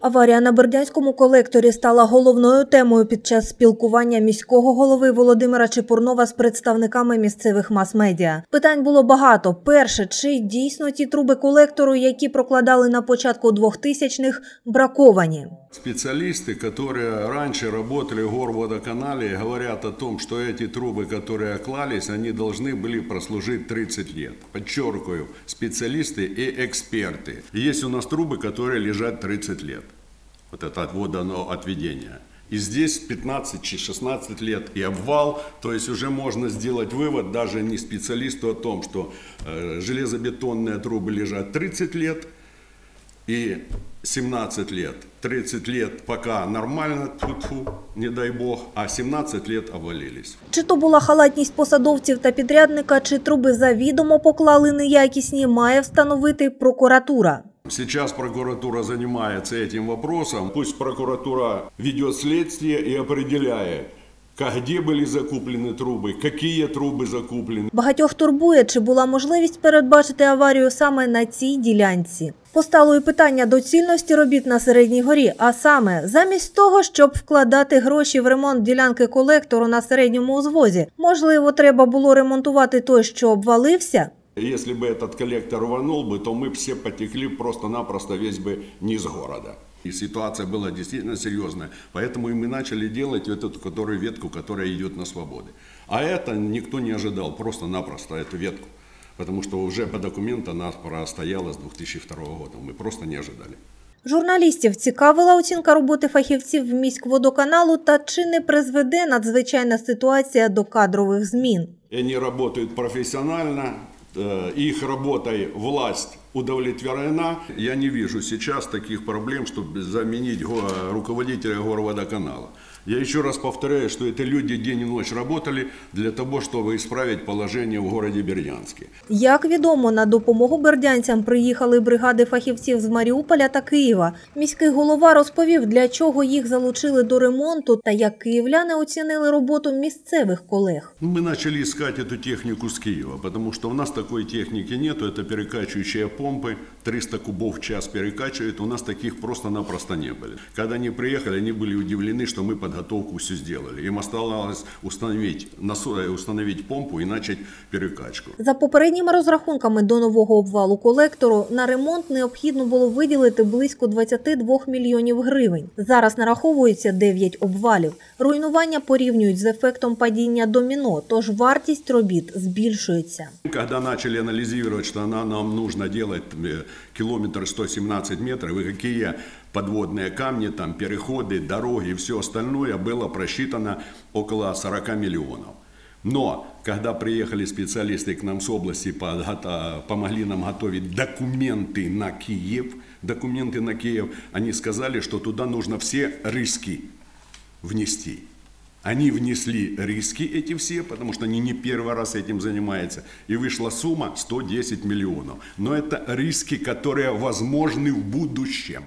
Аварія на Бердянському колекторі стала головною темою під час спілкування міського голови Володимира Чепурнова з представниками місцевих мас-медіа. Питань було багато. Перше, чи дійсно ті труби колектору, які прокладали на початку 2000-х, браковані? Специалисты, которые раньше работали в горводоканале, говорят о том, что эти трубы, которые клались, они должны были прослужить 30 лет. Подчеркиваю, специалисты и эксперты. И есть у нас трубы, которые лежат 30 лет. Вот это водоотведение. И здесь 15-16 лет и обвал, то есть уже можно сделать вывод даже не специалисту о том, что э, железобетонные трубы лежат 30 лет, и 17 лет, 30 лет пока нормально, тьфу-тьфу, не дай бог, а 17 лет обвалились. Чи то була халатність посадовців та підрядника, чи труби завідомо поклали неякісні, має встановити прокуратура. Сейчас прокуратура занимается этим вопросом. Пусть прокуратура ведет следствие и определяет, как- где были закуплены трубы, какие трубы закуплены. Багатьох турбує, чи була можливість передбачити аварію саме на цій ділянці. Постало і питання доцільності робіт на середній горі, а саме замість того, щоб вкладати гроші в ремонт ділянки колектору на середньому узвозі, можливо, треба було ремонтувати той, що обвалився. Если бы этот коллектор рванул бы, то мы бы все потекли просто-напросто весь бы низ города. И ситуация была действительно серьезная. Поэтому и мы начали делать вот эту которую ветку, которая идет на свободы. А это никто не ожидал, просто-напросто эту ветку. Потому что уже по документу она простояла с 2002 года. Мы просто не ожидали. Журналістів цікавила оцінка роботи фахівців міськводоканалу та чи не призведе надзвичайна ситуація до кадрових змін. И они работают профессионально, э, их работой власть удовлетворена. Я не вижу сейчас таких проблем, чтобы заменить руководителя горводоканала. Я еще раз повторяю, что это люди день и ночь работали для того, чтобы исправить положение в городе Бердянске. Як відомо, на допомогу бердянцям приїхали бригади фахівців з Маріуполя та Києва. Міський голова розповів, для чого їх залучили до ремонту та як київляни оцінили роботу місцевих колег. Ну, Мы начали искать эту технику с Киева, потому что у нас такой техники нету. Это перекачивающие помпы, 300 кубов в час перекачивают. У нас таких просто-напросто не были. Когда они приехали, они были удивлены, что мы подготовку всю сделали. Им осталось установить, насо- установить помпу и начать перекачку. За попередніми розрахунками до нового обвалу колектору на ремонт необхідно було виділити близько 22 мільйонів гривень. Зараз нараховується 9 обвалів. Руйнування порівнюють з ефектом падіння доміно, тож вартість робіт збільшується. Когда начали анализировать, что она, нам нужно делать э, километр 117 метров, и какие подводные камни, там, переходы, дороги и все остальное, было просчитано около 40 миллионов. Но когда приехали специалисты к нам с области, помогли нам готовить документы на Киев, документы на Киев, они сказали, что туда нужно все риски внести. Они внесли риски эти все, потому что они не первый раз этим занимаются. И вышла сумма 110 миллионов. Но это риски, которые возможны в будущем.